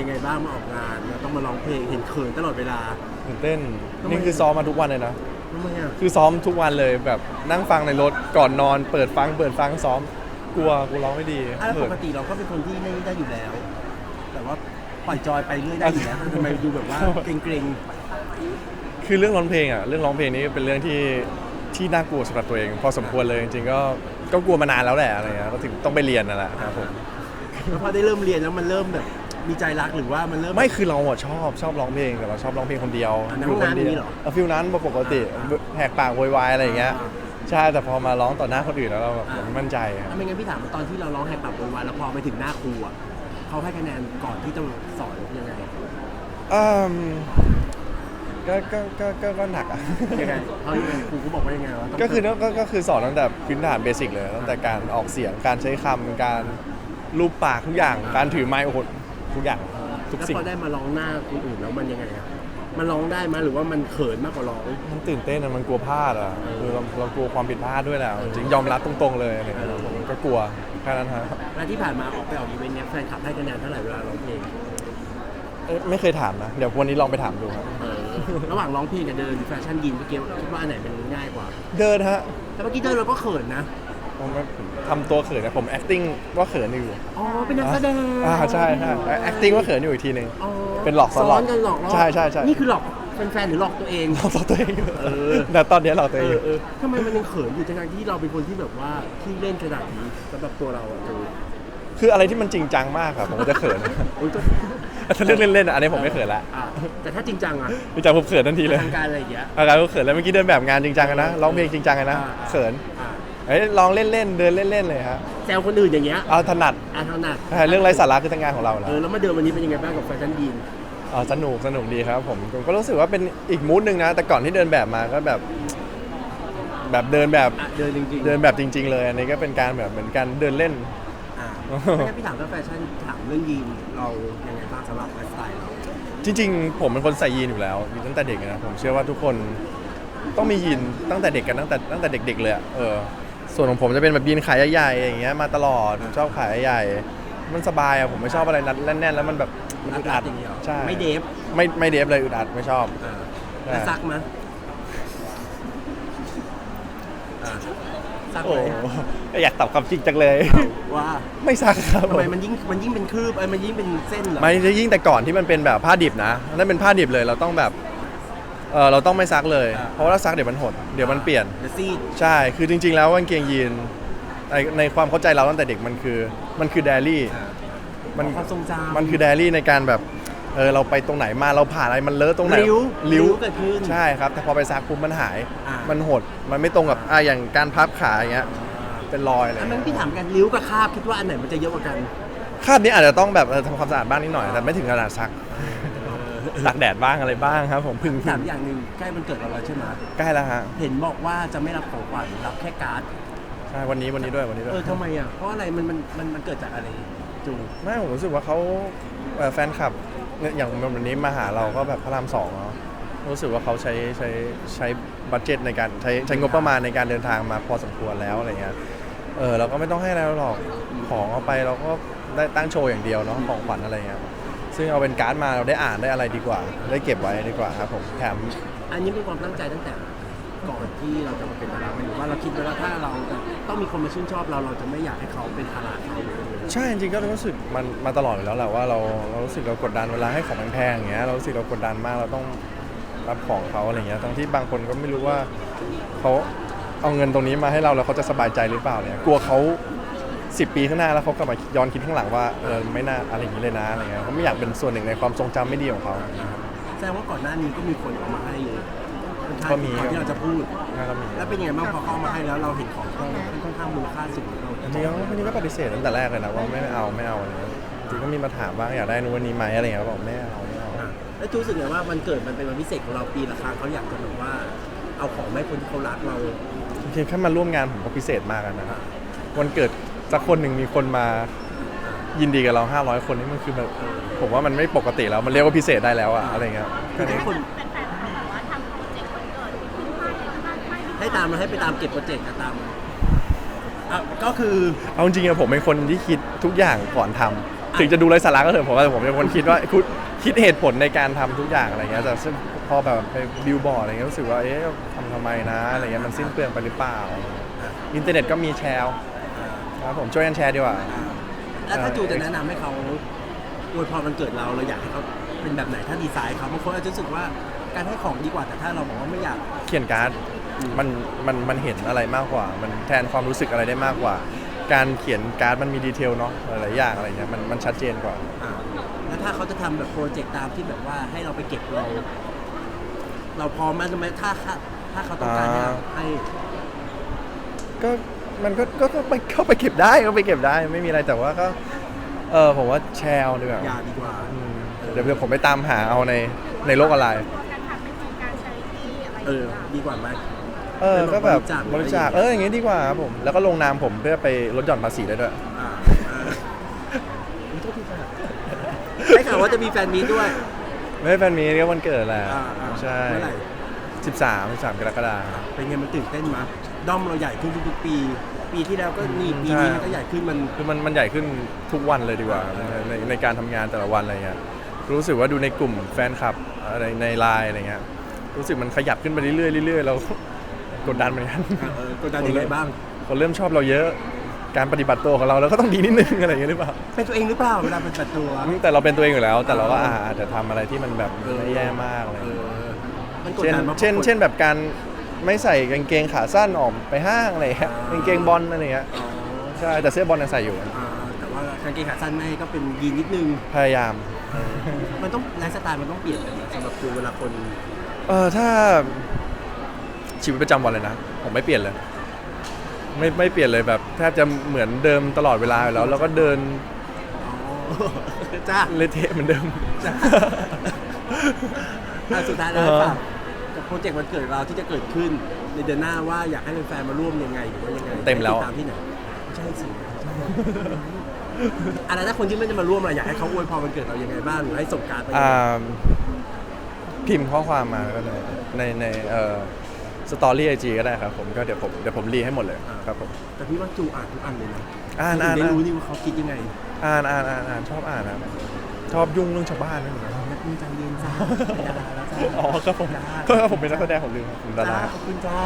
ยังไงบ้างมาออกงานแล้วต้องมาร้องเพลงเห็นเขินตลอดเวลา ตื่นเต้น ทำไม นี่คือซ้อมมาทุกวันเลยนะ ทำไมอะคือซ้อมทุกวันเลยแบบนั่งฟังในรถก่อนนอน เปิดฟังเปิดฟังซ้อม กลัวกูร้องไม่ดีอะแล้วเขิปน กติเราก็เป็นคนที่ไม่ได้อยู่แล้ว แต่ว่าปล่อยจอยไปเรื่อยได้อยู่แล้วทำไมดูแบบว่าเกรงคือเรื่องร้องเพลงอะเรื่องร้องเพลงนี้เป็นเรื่องที่ที่น่ากลัวสำหรับตัวเอง พอสมควรเลยจริงๆก็ก็กลัวมานานแล้วแหละอะไรเงี้ยก็ถึงต้องไปเรียนนั่นแหละครับผมๆแล้วพอได้เริ่มเรียนแล้วมันเริ่มแบบ มีใจรักหรือว่ามันเริ่ม ไม่คือเราอะชอบชอบร้องเพลงแต่เราชอบร้องเพลงคนเดียวอะในห้องน้ำยู่คอย่างนี้เหรอเออฟิลนั้นปกติแหกปากโวยวายอะไรอย่างเงี้ยอ่า ใช่แต่พอมาร้องต่อหน้าคนอื่นแล้วเราแบบไม่มั่นใจครับ ถ้าไม่งั้นพี่ถามว่าตอนที่เราร้องแหกปากโวยวายแล้วพอไปถึงหน้าครูอะเขาให้คะแนนก่อนที่จะสอนยังไง อืมก็ก็ก็ก็ก็หนักอะ ยังไงเขายังไงครูเขาบอกว่ายังไงวะต้งก็คือก็ก็คือสอนตั้งแต่พื้นฐานเบสิกเลยตั้งแต่การออกเสียงการใช้คำการรูปปากทุกอย่างการถือไมค์โอ้โห ทุกอย่างทุกแล้วสิ่งพอได้มาร้องหน้าคนอื่นแล้วมันยังไงอะมันร้องได้ไหมยหรือว่ามันเขินมากกว่าร้อง มันตื่นเต้นอะมันกลัวพลาดอะคือเราเรากลัวความผิดพลาดด้วยแหละจริงๆยอมรับตรงๆเลยอะไรเงี้ยผมก็กลัวแค่นั้นฮะแล้วที่ผ่านมาออกไปออกอีเวนต์เนี้ยแฟนคลับให้คะแนนเท่าไหร่เวลาร้องเพลงเอ๊ะไม่เคยถามนะ เดี๋ยววันนี้ลองไปถามดูครับเออระหว่างร้องเพลงกับเดินแฟชั่นยินเมื่อกี้คิดว่าอันไหนมันง่ายกว่า เดินฮะ แต่เมื่อกี้เดินเราก็เขินนะ ผมไม่ทำตัวเขินนะผม acting ว่าเขินอยู่อ๋อ เป็นนักแสดงอ่าใช่ใช่ acting ว่าเขินอยู่อีกทีหนึ่ง อ๋อเป็นหลอกซ้อนหลอกกันหลอกล่อใช่ใช่ใช่ นี่คือหลอกแฟนๆหรือหลอกตัวเอง เราตัวเองอยู่เออ แต่ตอนนี้เราตัวเอเองอเออทำไมมันยังเขินอยู่ทั้งๆที่เราเป็นคนที่แบบว่าที่เล่นขนาดนี้สำหรับตัวเราอะจูคืออะไรที่มันจริงจังมากครับผมก็จะเขิน โอ้ยก็ถ้าเรื่องเล่นๆอะอันนี้ผมไม่เขินละอะแต่ถ้าจริงจังอะจริงจังผมเขินทันทีเลยทางการอะไรอย่างเงี้ย อาการก็เขินแล้วเมื่อกี้เดินแบบงานจริงจังกันนะร้องเพลงจริงจังกันนะอ่าอ่าเขิน อะ เอ้ยลองเล่นๆเดินเล่นๆเลยฮะแซวคนอื่นอย่างเงี้ยเอาถนัดอะเท่านั้นใช่เรื่องไร้สาระคือทางงานของเราแล้เอวอแล้วมาเดินวันนี้เป็นยังไงบ้างกับแฟชั่นยีนอ๋อสนุกสนุกดีครับผมผมก็รู้สึกว่าเป็นอีกมูดหนึ่งนะ แต่ก่อนที่เดินแบบมาก็แบบ แบบเดินแบบอะเดินจริงๆเดินแบบจริง ๆ เลย อันนี้ก็เป็นการแบบเหมือนการเดินเล่น อ่าไม่งั้นพี่ถามเรื่องแฟชั่นถามเรื่องยีนเรายังไงบ้างสำหรับไลฟ์สไตล์เราจริง ๆ ผมเป็นคนใส่ยีนอยู่แล้วมีตั้งแต่เด็กนะผมเชื่อว่าทุกคนต้องมียีนตั้งแต่เด็กกันตั้งแต่ตั้งแต่เด็ก ๆ เลยอะเออ ส่วนของผมจะเป็นแบบยีนขายใหญ่ๆอย่างเงี้ยมาตลอดผมชอบขายใหญ่ๆมันสบายอะผมไม่ชอบอะไรนัดแน่นๆแล้วมันแบบมันอึดอัดอย่างเงี้ยเหรอใช่ไม่เดฟไม่ไม่เดฟเลยอึดอัดไม่ชอบอ่าใช่แล้วซักมั้ยอ่าซักโอ้เลยอยากตอบคำจริงจังเลย ว่าไม่ซักครับทำไมมันยิ่งมันยิ่งเป็นคลืบไอ้ยมันยิ่งเป็นเส้นเหรอ ไม่ได้ยิ่งแต่ก่อนที่มันเป็นแบบผ้าดิบนะนั่นเป็นผ้าดิบเลยเราต้องแบบ เออเราต้องไม่ซักเลยเพราะว่าถ้าซักเดี๋ยวมันหด เดี๋ยวมันเปลี่ยน เดี๋ยวซีด ใช่ คือจริง ๆ แล้วกางเกงยีนในในความเข้าใจเราตั้งแต่เด็กมันคือมันคือไดอารี่ มันความทรงจำ มันคือไดอารี่ในการแบบเออเราไปตรงไหนมาเราผ่านอะไรมันเลอะตรงไหนริ้วริ้วเกิดขึ้นใช่ครับ แต่พอไปซักปุ๊บมันหาย อ่ามั มันหด มันไม่ตรงกับอะอย่างการพับขาอย่างเงี้ยเป็นรอยอะไรอันเงี้นั้นยพี่ถามกันริ้วกับคราบคิดว่าอันไหนมันจะเยอะกว่ากัน คาบนี้อาจจะต้องแบบเออทำความสะอาดบ้างนิดหน่อยแต่ไม่ถึงขนาดซัก ตากแดดบ้างอะไรบ้างครับ ผมพึ่งถามอย่างหนึ่งใกล้มันเกิดเราแล้วใช่ไหมใกล้แล้วฮะเห็นบอกว่าจะไม่รับของขวัญรับแค่การ์ดใช่วันนี้วันนี้ด้วยวันนี้ด้วเอยอทำไมอะเพราะอะไรมันมันมันมันเกิดจากอะไรจูไม่ผมรู้สึกว่าเขาเอ่อแฟนคลับเนี่ยอย่างวันนี้มาหาเราก็แบบพระรามสองเนาะรู้สึกว่าเขาใช้ใช้ใช้บัตเจ็ตในการใช้ใช้งบประมาณในการเดินทางมาพอสมควรแล้วอะไรเงี้ยเออเราก็ไม่ต้องให้อะไรหรอกของเอาไปเราก็ได้ตั้งโชว์อย่างเดียวเนาะของขวัญอะไรเงี้ย ซึ่งเอาเป็นการ์ดมาเราได้อ่านได้อะไรดีกว่า ได้เก็บไว้ดีกว่าครับผมแถมอันนี้เป็นความตั้งใจตั้งแต่ก่อนที่เราจะมาเป็นดาราไหมหรือว่าเราคิดไว้แล้วถ้าเราจะต้องมีคนมาชื่นชอบเราเราจะไม่อยากให้เขาเป็นภาระเขาใช่จริงๆก็รู้สึกมันมาตลอดอยู่แล้วแหละว่าเราเรารู้สึกเรากดดันเวลาให้ของแพงๆอย่างเงี้ยเรารู้สึกเรากดดันมากเราต้องรับของเขาอะไรเงี้ยทั้งที่บางคนก็ไม่รู้ว่าเขาเอาเงินตรงนี้มาให้เราแล้วเขาจะสบายใจหรือเปล่าเนี่ยกลัวเขา สิปีข้างหน้าแล้วเขากลับมาย้อนคิดข้างหลังว่าเออไม่น่าอะไรอย่างนี้เลยนะอะไรเงี้ยเขาไม่อยากเป็นส่วนหนึ่งในความทรงจำไม่ดีของเขา แสดงว่าก่อนหน้านี้ก็มีคนเอามาให้ค่อนข้างก็มี ก่อนที่เราจะพูด น่าจะมีแล้วเป็นยังไงบ้างพอเขาเอามาให้แล้วเราเห็นของเขาค่อนข้างมูลค่าสูงเราจริงๆก็จริงๆก็ปฏิเสธตั้งแต่แรกเลยนะว่าไม่เอาไม่เอาอะไรเงี้ยจริงๆก็มีมาถามว่าอยากได้นู้นวันนี้ไหมอะไรเงี้ยเราบอกไม่เอาไม่เอา อะแล้วจูรู้สึกไงว่าวันเกิดมันเป็นวันพิเศษของเราปีละครั้งเขาอยากจะแบบว่า เอาของมาให้คนที่เขารักเรา จริงๆแค่มาร่วมงานผมก็พิเศษมากแล้วนะครับวันเกิด สักคนหนึ่งมีคนมายินดีกับเรา 500 คนนี่มันคือแบบผมว่ามันไม่ปกติแล้ว มันเรียกว่าพิเศษได้แล้วอะอะไรเงี้ยคือให้คนเป็นแฟนๆแบบว่าทำโปรเจกต์วันเกิดขึ้นให้ให้ให้ให้ตามมาให้ไปตามเก็บโปรเจกต์อะตามอะก็คือเอาจริงๆอะผมเป็นคนที่คิดทุกอย่างก่อนทำถึงจะดูไร้สาระก็เถอะผมว่าผมเป็นคนคิดว่าคิดคิดเหตุผลในการทำทุกอย่างอะไรเงี้ยแต่ซึ่งพอแบบไปบิลบอร์ดอะไรเงี้ยรู้สึกว่าเอ๊ะทำทำไมนะอะไรเงี้ยมันสิ้นเปลืองไปหรือเปล่าอินเทอร์เน็ตก็มีแชร์ ครับผมช่วยกันแชร์ดีกว่า แล้วถ้าจูจะแนะนำให้เขาอวยพรวันเกิดเราเราอยากให้เขาเป็นแบบไหนถ้าดีไซน์เขาบางคนอาจจะรู้สึกว่าการให้ของดีกว่าแต่ถ้าเราบอกว่าไม่อยาก เขียนการ์ดมันมันมันเห็นอะไรมากกว่า มันแทนความรู้สึกอะไรได้มากกว่า การเขียนการ์ดมันมีดีเทลเนาะหลายๆอย่างอะไรเงี้ยมันมันชัดเจนกว่า อ่าแล้วถ้าเขาจะทำแบบโปรเจกต์ตามที่แบบว่าให้เราไปเก็บเรา เราพร้อมไหมไหมถ้าถ้าถ้าเขาต้องการให้เราอ่าให้ก็ มันก็ก็ก็ไปเข้าไปเก็บได้ก็ไปเก็บได้ไม่มีอะไรแต่ว่าก็เออผมว่าแชร์เอาดีกว่าอย่าดีกว่า อืมเดี๋ยวเดี๋ยวผมไปตามหาเอาในในโลกออนไลน์ ตัวการทำเป็นโครงการใช้ที่อะไรเอออย่างเงี้ยดีกว่าไหม เออ ก็แบบบบริริจาจาคค เอออย่างงี้ดีกว่าครับผม แล้วก็ลงนามผมเพื่อไปลดหย่อนภาษีได้ด้วย อ่าอ่าอุ๊ยโทษทีค่ะได้ข่าวว่าจะมีแฟนมีตด้วย ไม่ให้แฟนมีก็วันเกิดแหละอ่าอ่าใช่เมื่อไหร่13 13กรกฎาคม เป็นไงมันตื่นเต้นมั้ย ด้อมเราใหญ่ขึ้นทุกๆปี ปีที่แล้วก็นี่ปีนี้มันก็ใหญ่ขึ้นมันคือมันมันใหญ่ขึ้นทุกวันเลยดีกว่าในในในการทำงานแต่ละวันอะไรเงี้ยรู้สึกว่าดูในกลุ่มแฟนคลับอะไรในไลน์อะไรเงี้ยรู้สึกมันขยับขึ้นไปเรื่อยๆเรื่อยๆเรากดดันเหมือนกันเออกดดันยังไงบ้างคนเริ่มชอบเราเยอะการปฏิบัติตัวของเราเราก็ต้องดีนิดนึงอะไรอย่างเงี้ยหรือเปล่าเป็นตัวเองหรือเปล่าเวลาเป็นแบบตัวแต่เราเป็นตัวเองอยู่แล้ว แต่เราก็อาอาจจะทำอะไรที่มันแบบไม่แย่มากอะไรเอเงี้ยอมันกดเช่นดันมาเช่นเช่นแบบการ ไม่ใส่กางเกงขาสั้นออกไปห้างอะไรเงี้ยอ่ากางเกงบอลอะไรเงี้ยอ๋อใช่แต่เสื้อบอลยังใส่อยู่ อ่าแต่ว่ากางเกงขาสั้นไม่ก็เป็นยีนนิดนึง พยายาม มันต้องไลฟ์สไตล์มันต้องเปลี่ยนไปนะสำหรับตัวเวลาคนเออถ้าชีวิตประจำวันเลยนะ ผมไม่เปลี่ยนเลย ไม่ไม่เปลี่ยนเลยแบบแทบจะเหมือนเดิมตลอดเวลาอยู่แล้ว แล้วก็เดินอ๋อจ้าเละเทะเหมือนเดิมจ้ะอะสุดท้ายแล้วเออฝากกับ โปรเจกต์วันเกิดเราที่จะเกิดขึ้นในเดือนหน้าว่าอยากให้แฟนๆมาร่วมยังไงหรือว่ายังไงเต็มแล้ว ติดตามที่ไหนไม่ใช่สิไม่ใช่อะไรถ้าคนที่ไม่ได้มาร่วมอะไรอยากให้เขาอวยพรวันเกิดเรายังไงบ้างหรือให้ส่งการดไปยังอ่ไงาพิมพ์ข้อความมาก็ได้ในในเอ่อสตอรี่ไอจีก็ได้ครับผมก็เดี๋ยวผมเดี๋ยวผมรีให้หมดเลยครับผม แต่พี่ว่าจูอ่านทุกอันเลยนะอ่านอ่าน ถึงได้อ่านรู้นี่ว่าเขาคิดยังไง อ่านอ่านอ่านอ่านชอบอ่านนะชอบยุ่งเรื่องชาวบ้านด้วยเหมือนกันนั กมีการเรียนจ้าเป็นดาราแล้วจ้าอ๋อครับผมจ้าก็ผมเป็นนักแสดงผมลืมครับผมดาจ้ารา ขอบคุณจ้า